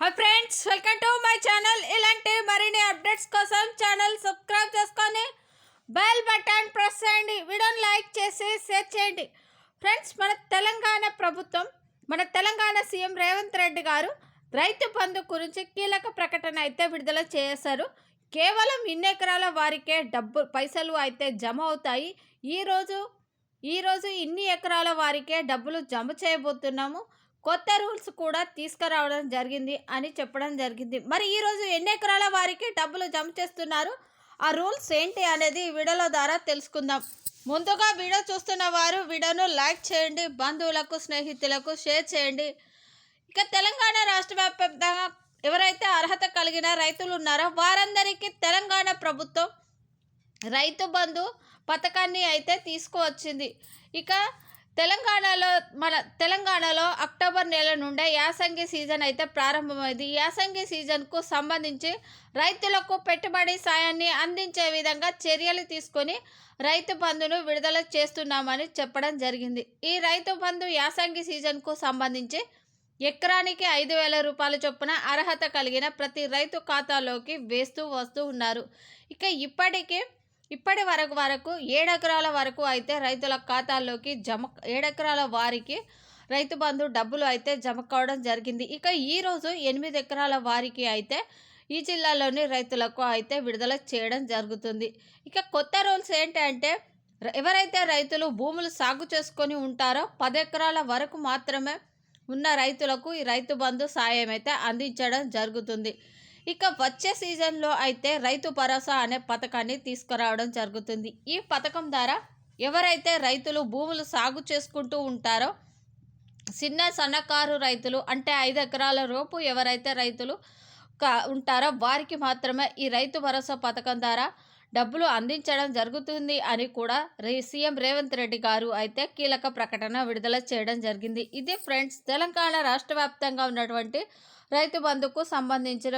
Hi friends welcome to my channel ఇలాంటి మరిన్ని updates కోసం ఛానల్ సబ్స్క్రైబ్ చేసుకొని బెల్ బటన్ ప్రెస్ చేయండి. వీడియోని లైక్ చేసి షేర్ చేయండి. ఫ్రెండ్స్ మన తెలంగాణ ప్రభుత్వం మన తెలంగాణ సీఎం రేవంత్ రెడ్డి గారు రైతు బంధు గురించి కీలక ప్రకటన అయితే విడుదల చేశారు. కేవలం ఇన్ని ఎకరాల వారికే డబ్బు పైసలు అయితే జమ అవుతాయి. ఈరోజు ఈరోజు ఇన్ని ఎకరాల వారికే డబ్బులు జమ చేయబోతున్నాము. కొత్త రూల్స్ కూడా తీసుకురావడం జరిగింది అని చెప్పడం జరిగింది. మరి ఈరోజు ఎన్ని ఎకరాల వారికి డబ్బులు జమ చేస్తున్నారు? ఆ రూల్స్ ఏంటి అనేది ఈ ద్వారా తెలుసుకుందాం. ముందుగా వీడియో చూస్తున్న వారు వీడియోను లైక్ చేయండి బంధువులకు స్నేహితులకు షేర్ చేయండి. ఇక తెలంగాణ రాష్ట్ర వ్యాప్తంగా ఎవరైతే అర్హత కలిగిన రైతులు ఉన్నారో వారందరికీ తెలంగాణ ప్రభుత్వం రైతు బంధు పథకాన్ని అయితే తీసుకువచ్చింది. ఇక తెలంగాణలో మన తెలంగాణలో అక్టోబర్ నెల నుండే యాసంగి సీజన్ అయితే ప్రారంభమైంది. యాసంగి సీజన్కు సంబంధించి రైతులకు పెట్టుబడి సాయాన్ని అందించే విధంగా చర్యలు తీసుకొని రైతు బంధును విడుదల చేస్తున్నామని చెప్పడం జరిగింది. ఈ రైతు బంధు యాసంగి సీజన్కు సంబంధించి ఎకరానికి ఐదు వేల రూపాయల చొప్పున అర్హత కలిగిన ప్రతి రైతు ఖాతాలోకి వేస్తూ వస్తూ ఉన్నారు. ఇక ఇప్పటికీ ఇప్పటి వరకు వరకు ఏడెకరాల వరకు అయితే రైతుల ఖాతాల్లోకి జమ ఏడెకరాల వారికి రైతు బంధు డబ్బులు అయితే జమ కావడం జరిగింది. ఇక ఈరోజు ఎనిమిది ఎకరాల వారికి అయితే ఈ జిల్లాలోని రైతులకు అయితే విడుదల చేయడం జరుగుతుంది. ఇక కొత్త రూల్స్ ఏంటంటే ఎవరైతే రైతులు భూములు సాగు చేసుకొని ఉంటారో పది ఎకరాల వరకు మాత్రమే ఉన్న రైతులకు ఈ రైతు బంధు సాయం అయితే అందించడం జరుగుతుంది. ఇక వచ్చే సీజన్లో అయితే రైతు భరోసా అనే పథకాన్ని తీసుకురావడం జరుగుతుంది. ఈ పథకం ద్వారా ఎవరైతే రైతులు భూములు సాగు చేసుకుంటూ ఉంటారో చిన్న సన్నకారు రైతులు అంటే ఐదు ఎకరాల లోపు ఎవరైతే రైతులు కా- ఉంటారో వారికి మాత్రమే ఈ రైతు భరోసా పథకం ద్వారా డబ్బులు అందించడం జరుగుతుంది అని కూడా రే సీఎం రేవంత్ రెడ్డి గారు అయితే కీలక ప్రకటన విడుదల చేయడం జరిగింది. ఇది ఫ్రెండ్స్ తెలంగాణ రాష్ట్ర వ్యాప్తంగా ఉన్నటువంటి రైతు బంధుకు సంబంధించిన